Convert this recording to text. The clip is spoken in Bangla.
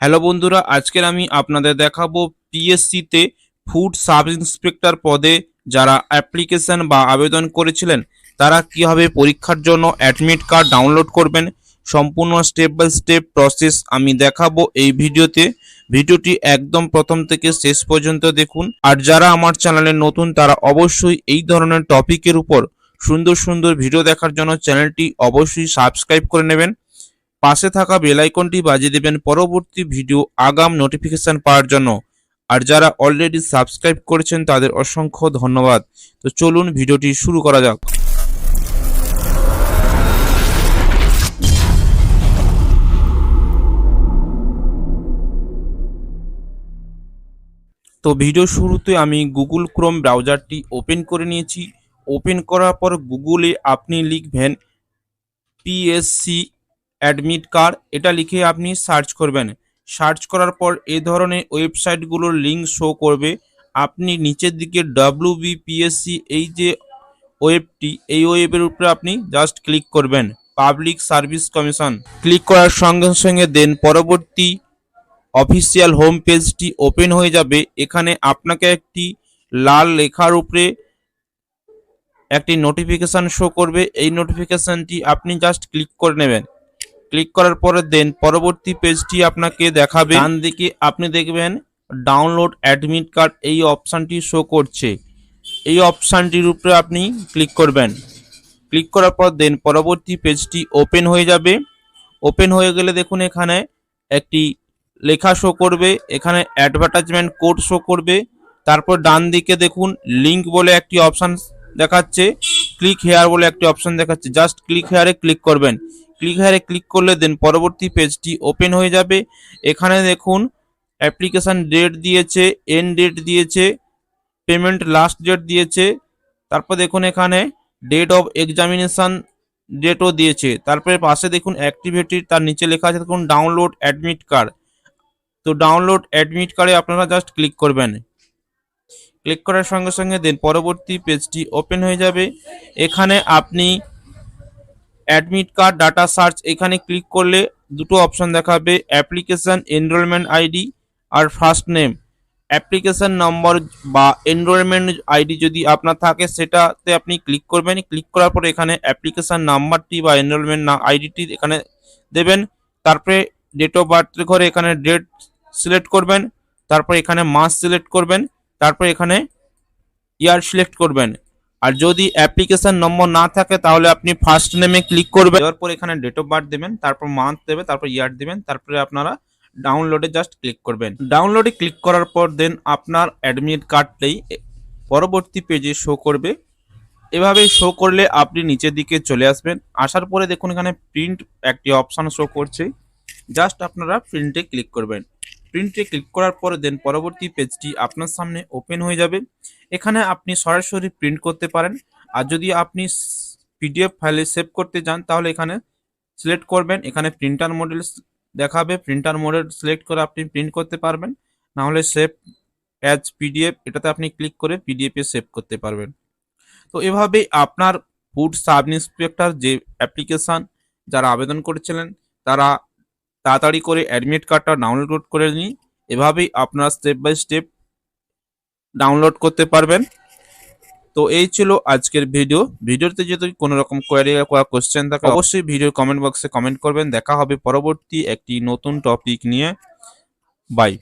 হ্যালো বন্ধুরা, আজকের আমি আপনাদের দেখাবো পিএসসিতে ফুড সাব ইন্সপেক্টর পদে যারা অ্যাপ্লিকেশন বা আবেদন করেছিলেন, তারা কীভাবে পরীক্ষার জন্য অ্যাডমিট কার্ড ডাউনলোড করবেন, সম্পূর্ণ স্টেপ বাই স্টেপ প্রসেস আমি দেখাবো এই ভিডিওতে। ভিডিওটি একদম প্রথম থেকে শেষ পর্যন্ত দেখুন। আর যারা আমার চ্যানেলে নতুন, তারা অবশ্যই এই ধরনের টপিকের উপর সুন্দর সুন্দর ভিডিও দেখার জন্য চ্যানেলটি অবশ্যই সাবস্ক্রাইব করে নেবেন। পাশে থাকা বেল আইকনটি বাজিয়ে দেবেন পরবর্তী ভিডিও আগাম নোটিফিকেশন পাওয়ার জন্য। আর যারা অলরেডি সাবস্ক্রাইব করেছেন, তাদের অসংখ্য ধন্যবাদ। তো চলুন ভিডিওটি শুরু করা যাক। তো ভিডিও শুরুতে আমি গুগল ক্রোম ব্রাউজারটি ওপেন করে নিয়েছি। ওপেন করার পর গুগলে আপনি লিখবেন পিএসসি অ্যাডমিট কার্ড এটা লিখে আপনি সার্চ করবেন। সার্চ করার পর এই ধরনের ওয়েবসাইটগুলোর লিঙ্ক শো করবে। আপনি নিচের দিকে ডাব্লিউ বিপিএসসি এই যে ওয়েবটি, এই ওয়েবের উপরে আপনি জাস্ট ক্লিক করবেন। পাবলিক সার্ভিস কমিশন ক্লিক করার সঙ্গে সঙ্গে দেন পরবর্তী অফিসিয়াল হোম পেজটি ওপেন হয়ে যাবে। এখানে আপনাকে একটি লাল লেখার উপরে একটি নোটিফিকেশন শো করবে। এই নোটিফিকেশনটি আপনি জাস্ট ক্লিক করে নেবেন। ক্লিক করার পরে দেন পরবর্তী পেজটি আপনাকে দেখাবে। ডান দিকে আপনি দেখবেন ডাউনলোড অ্যাডমিট কার্ড এই অপশানটি শো করছে। এই অপশানটির উপরে আপনি ক্লিক করবেন। ক্লিক করার পর দেন পরবর্তী পেজটি ওপেন হয়ে যাবে। ওপেন হয়ে গেলে দেখুন এখানে একটি লেখা শো করবে। এখানে অ্যাডভার্টাইজমেন্ট কোড শো করবে। তারপর ডান দিকে দেখুন লিংক বলে একটি অপশান দেখাচ্ছে। ক্লিক হেয়ার বলে একটি অপশন দেখাচ্ছে। জাস্ট ক্লিক হেয়ারে ক্লিক করবেন। ক্লিক হেয়ারে ক্লিক করলে দেন পরবর্তী পেজটি ওপেন হয়ে যাবে। এখানে দেখুন অ্যাপ্লিকেশন ডেট দিয়েছে এন ডেট দিয়েছে পেমেন্ট লাস্ট ডেট দিয়েছে। তারপর দেখুন এখানে ডেট অফ এক্সামিনেশন ডেটও দিয়েছে। তারপরে পাশে দেখুন অ্যাক্টিভিটি তার নিচে লেখা আছে দেখুন ডাউনলোড অ্যাডমিট কার্ড তো ডাউনলোড অ্যাডমিট কার্ডে আপনারা জাস্ট ক্লিক করবেন। ক্লিক করার সঙ্গে সঙ্গে দেন পরবর্তী পেজটি ওপেন হয়ে যাবে। এখানে আপনি অ্যাডমিট কার্ড, ডাটা সার্চ, এখানে ক্লিক করলে দুটো অপশন দেখাবে, অ্যাপ্লিকেশন, এনরোলমেন্ট আইডি আর ফার্স্ট নেম। অ্যাপ্লিকেশন নম্বর বা এনরোলমেন্ট আইডি যদি আপনার থাকে, সেটাতে আপনি ক্লিক করবেন। ক্লিক করার পর এখানে অ্যাপ্লিকেশন নাম্বারটি বা এনরোলমেন্ট আইডিটি এখানে দেবেন। তারপরে ডেট অফ বার্থের ঘরে এখানে ডেট সিলেক্ট করবেন। তারপর এখানে মাস সিলেক্ট করবেন। তারপর এখানে ইয়ার সিলেক্ট করবেন। আর যদি অ্যাপ্লিকেশন নম্বর না থাকে, তাহলে আপনি ফার্স্ট নেমে ক্লিক করবেন। দেওয়ার পর এখানে ডেট অফ বার্থ দেবেন, তারপর মান্থ দেবে, তারপর ইয়ার দেবেন, তারপরে আপনারা ডাউনলোডে জাস্ট ক্লিক করবেন। ডাউনলোডে ক্লিক করার পর দেন আপনার অ্যাডমিট কার্ডটাই পরবর্তী পেজে শো করবে। এভাবে শো করলে আপনি নিচের দিকে চলে আসবেন। আসার পরে দেখুন এখানে প্রিন্ট একটি অপশান শো করছে। জাস্ট আপনারা প্রিন্টে ক্লিক করবেন। প্রিন্টে ক্লিক করার পরে দেন পরবর্তী পেজটি আপনার সামনে ওপেন হয়ে যাবে। এখানে আপনি সরাসরি প্রিন্ট করতে পারেন। আর যদি আপনি পিডিএফ ফাইলে সেভ করতে যান, তাহলে এখানে সিলেক্ট করবেন। এখানে প্রিন্টার মডেল দেখাবে। প্রিন্টার মডেল সিলেক্ট করে আপনি প্রিন্ট করতে পারবেন। না হলে সেভ অ্যাজ পিডিএফ এটাতে আপনি ক্লিক করে পিডিএফে সেভ করতে পারবেন। তো এভাবে আপনার ফুড সাব ইন্সপেক্টর যে অ্যাপ্লিকেশান যারা আবেদন করেছিলেন, তারা তাড়াতাড়ি করে অ্যাডমিট কার্ডটা ডাউনলোড করে নিন। এভাবেই আপনারা স্টেপ বাই স্টেপ ডাউনলোড করতে পারবেন। তো এই ছিল আজকের ভিডিও ভিডিওতে যদি কোনো রকম কোয়ারি বা কোশ্চেন থাকে, অবশ্যই ভিডিও কমেন্ট বক্সে কমেন্ট করবেন। দেখা হবে পরবর্তী একটি নতুন টপিক নিয়ে। বাই